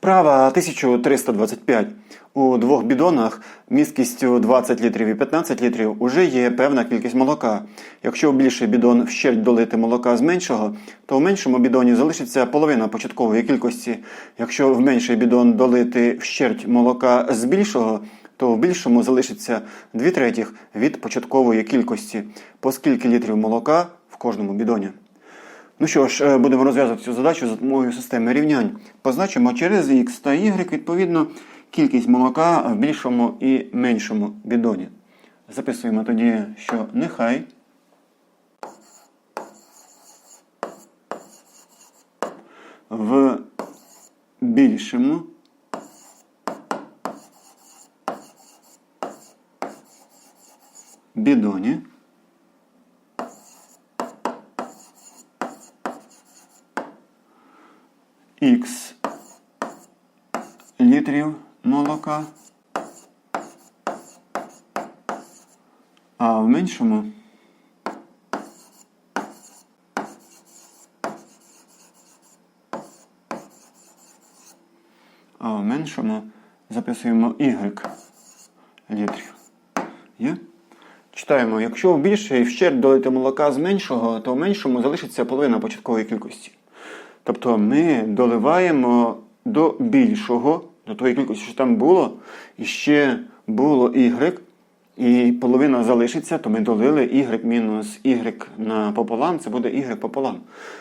Вправа 1325. У двох бідонах місткістю 20 літрів і 15 літрів уже є певна кількість молока. Якщо в більший бідон вщерть долити молока з меншого, то в меншому бідоні залишиться половина початкової кількості. Якщо в менший бідон долити вщерть молока з більшого, то в більшому залишиться 2 третіх від початкової кількості. По скільки літрів молока в кожному бідоні. Ну що ж, е, будемо розв'язувати цю задачу за допомогою системи рівнянь. Позначимо через x та y, відповідно, кількість молока в більшому і меншому бідоні. Записуємо тоді, що нехай в більшому бідоні Х літрів молока, а в меншому а в меншому записуємо Y літрів. Є? Читаємо, якщо в більший вщерть долити молока з меншого, то в меншому залишиться половина початкової кількості. Тобто ми доливаємо до більшого, до тої кількості, що там було, і ще було y, і половина залишиться, то ми долили y мінус y напополам, це буде y пополам.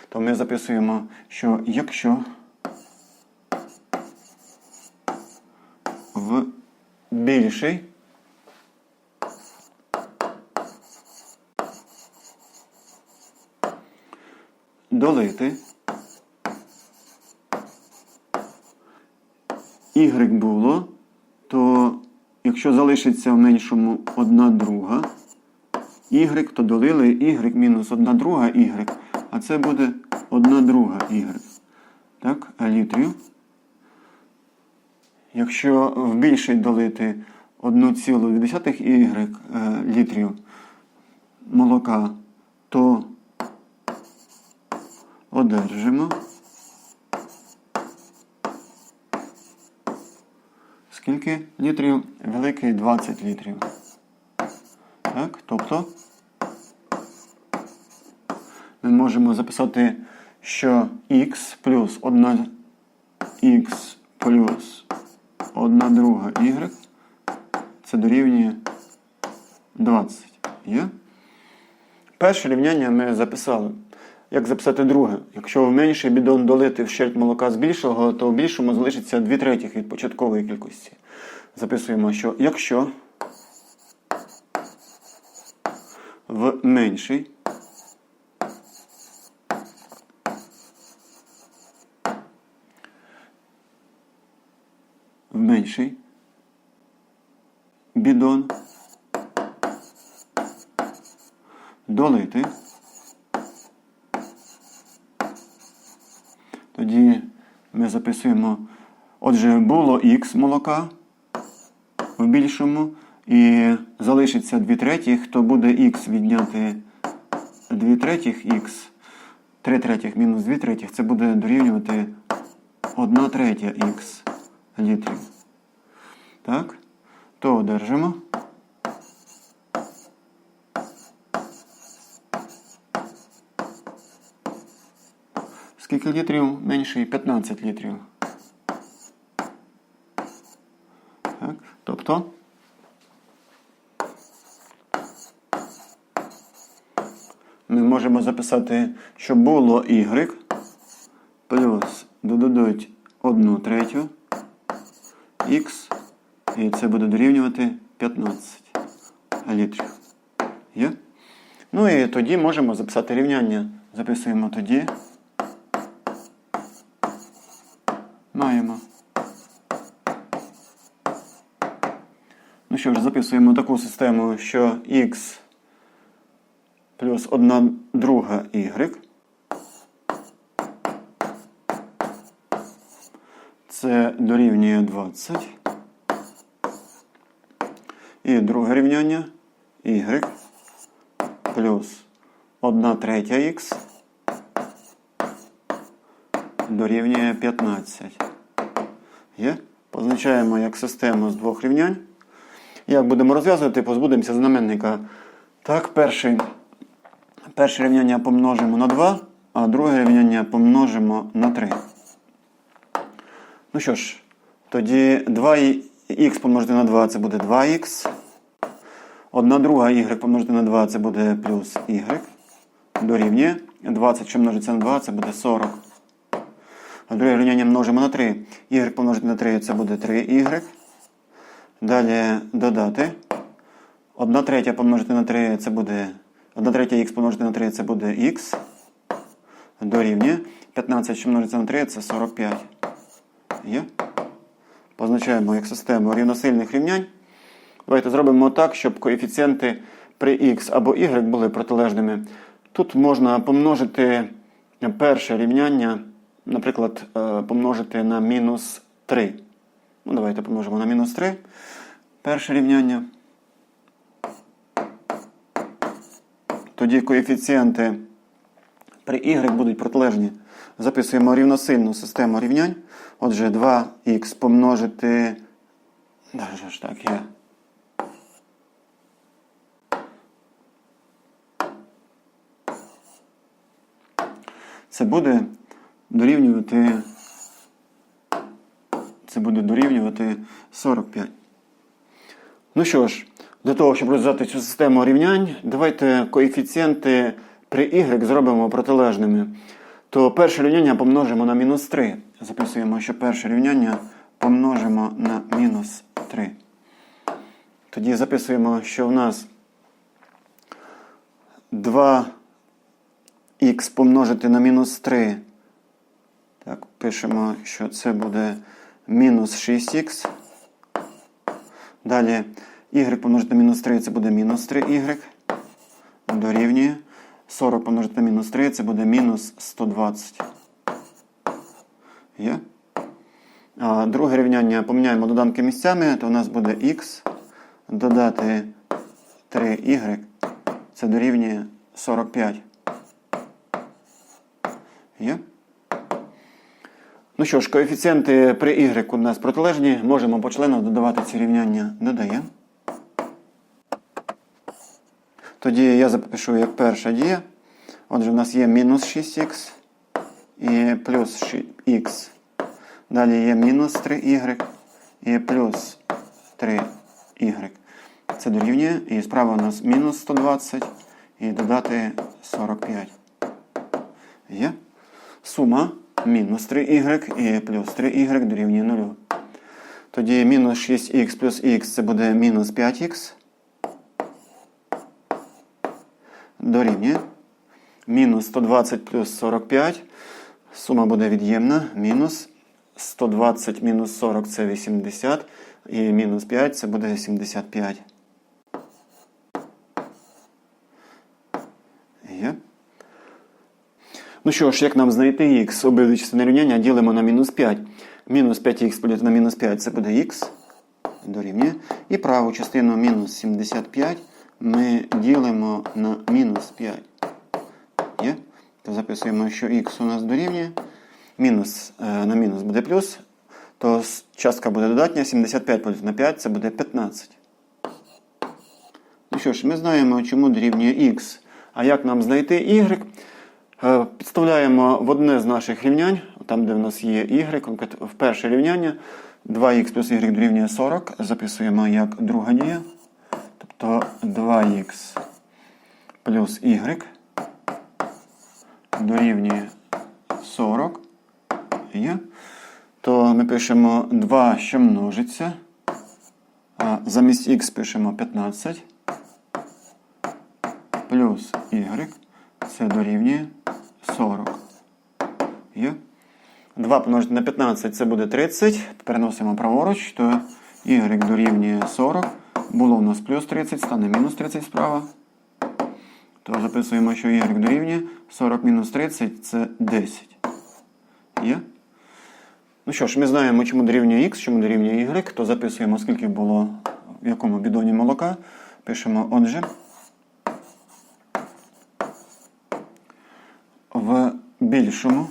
То ми записуємо, що якщо в більший долити y було, то якщо залишиться в меншому 1 друга y, то долили y мінус 1 друга y, а це буде 1 друга y. Так, а літрів. Якщо в більший долити 1,2 y е, літрів молока, то одержимо. Скільки літрів? Великий 20 літрів. Так, тобто ми можемо записати, що х плюс 1 х плюс 1 друга y це дорівнює 20. Є? Перше рівняння ми записали. Як записати друге? Якщо в менший бідон долити вщерть молока з більшого, то в більшому залишиться 2 третіх від початкової кількості. Записуємо, що якщо в менший в менший бідон долити Тоді ми записуємо, отже, було х молока в більшому, і залишиться 2 третіх, то буде х відняти 2 третіх х, 3 третіх мінус 2 третіх, це буде дорівнювати 1 третя х літрів. Так? То одержимо. Скільки літрів? Менший 15 літрів. Так, тобто ми можемо записати, що було y плюс додадуть 1 третю х, і це буде дорівнювати 15 літрів. Є? Ну і тоді можемо записати рівняння. Записуємо тоді. Маємо. Ну що ж, записуємо таку систему, що x плюс 1 друга y. Це дорівнює 20. І друге рівняння y плюс 1 третя х дорівнює 15. Є? Позначаємо як систему з двох рівнянь. Як будемо розв'язувати, позбудемося знаменника. Так, перший, перше рівняння помножимо на 2, а друге рівняння помножимо на 3. Ну що ж, тоді 2х помножити на 2 це буде 2х. Одна друга y помножити на 2 це буде плюс y. Дорівнює. 20, що множиться на 2, це буде 40. А друге рівняння множимо на 3. y помножити на 3 це буде 3y. Далі додати. 1 третя помножити на 3 це буде. 1 третя х помножити на 3 це буде х. Дорівнює. 15, що множиться на 3, це 45. Є? Позначаємо як систему рівносильних рівнянь. Давайте зробимо так, щоб коефіцієнти при x або y були протилежними. Тут можна помножити перше рівняння, наприклад, е, помножити на мінус 3. Ну, давайте помножимо на мінус 3. Перше рівняння. Тоді коефіцієнти при y будуть протилежні. Записуємо рівносильну систему рівнянь. Отже, 2х помножити. Даже ж так є. Це буде дорівнювати. Це буде дорівнювати 45. Ну що ж, для того, щоб розв'язати цю систему рівнянь, давайте коефіцієнти при y зробимо протилежними. То перше рівняння помножимо на мінус 3. Записуємо, що перше рівняння помножимо на мінус 3. Тоді записуємо, що в нас 2х помножити на мінус 3. Так, пишемо, що це буде мінус 6х. Далі y помножити на мінус 3 це буде мінус 3y. Дорівнює. 40 помножити на мінус 3 це буде мінус 120. Є? А друге рівняння поміняємо доданки місцями, то у нас буде х додати 3y. Це дорівнює 45. Є? Ну що ж, коефіцієнти при y у нас протилежні. Можемо по членах додавати ці рівняння. Додаємо. Тоді я запишу як перша дія. Отже, у нас є мінус 6х і плюс х. Далі є мінус 3y і плюс 3y. Це дорівнює. І справа у нас мінус 120 і додати 45. Є. Сума мінус 3y і плюс 3y дорівнює 0. Тоді мінус 6х плюс х це буде мінус 5х. Дорівнює. Мінус 120 плюс 45. Сума буде від'ємна. Мінус 120 мінус 40 це 80. І мінус 5 це буде 75. Є. Ну що ж, як нам знайти х? Обидві частини рівняння ділимо на мінус 5. Мінус 5х поділити на мінус 5 це буде х. Дорівнює. І праву частину мінус 75 ми ділимо на мінус 5. Є? То записуємо, що х у нас дорівнює. Мінус е, на мінус буде плюс. То частка буде додатня. 75 поділити на 5 це буде 15. Ну що ж, ми знаємо, чому дорівнює х. А як нам знайти y? Е, Підставляємо в одне з наших рівнянь, там, де в нас є y, в перше рівняння 2х плюс y дорівнює 40. Записуємо як друга дія. Тобто 2х плюс y дорівнює 40. Є. То ми пишемо 2, що множиться. А замість х пишемо 15 плюс y. Це дорівнює 40. Є. 2 помножити на 15 це буде 30. Переносимо праворуч, то y дорівнює 40. Було у нас плюс 30, стане мінус 30 справа. То записуємо, що y дорівнює 40 мінус 30 це 10. Є? Ну що ж, ми знаємо, чому дорівнює x, чому дорівнює y, то записуємо, скільки було в якому бідоні молока. Пишемо отже. В більшому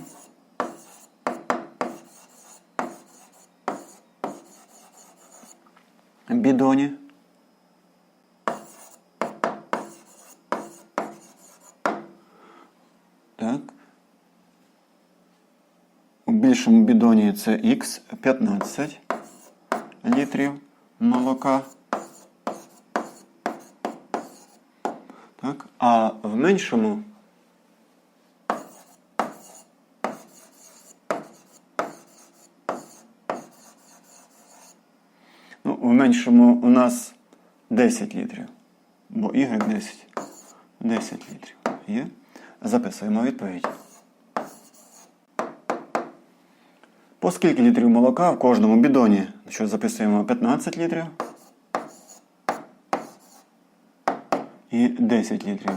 бідоні. Так. У більшому бідоні це Х 15 літрів молока. Так. А в меншому Меншому у нас 10 літрів. Бо Y 10. 10 літрів. Є? Записуємо відповідь. По скільки літрів молока в кожному бідоні? Що записуємо 15 літрів. І 10 літрів.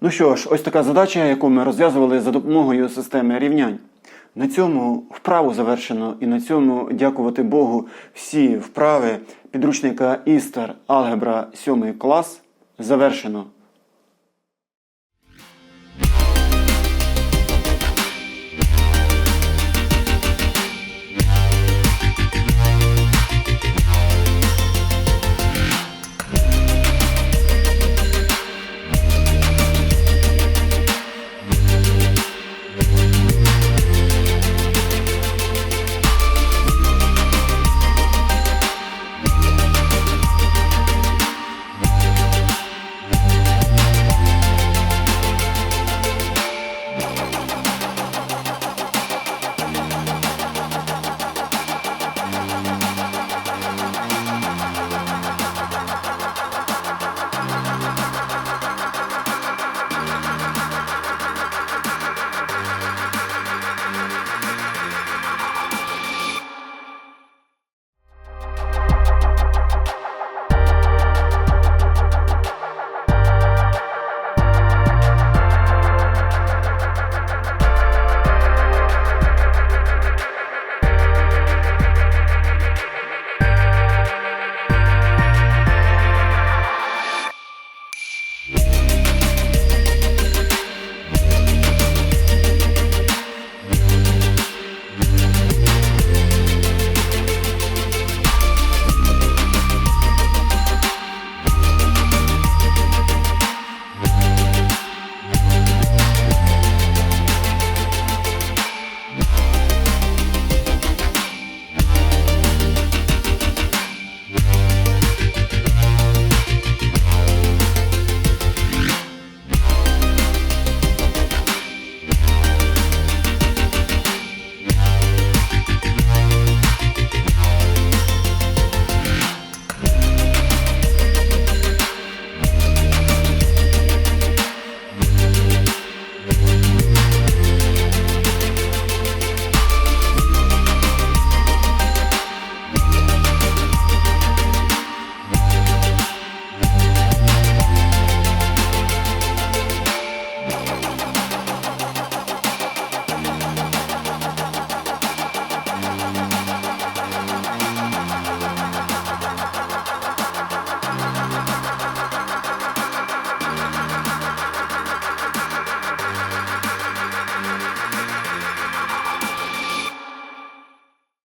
Ну що ж, ось така задача, яку ми розв'язували за допомогою системи рівнянь. На цьому вправу завершено, і на цьому, дякувати Богу, всі вправи підручника Істер Алгебра 7 клас завершено.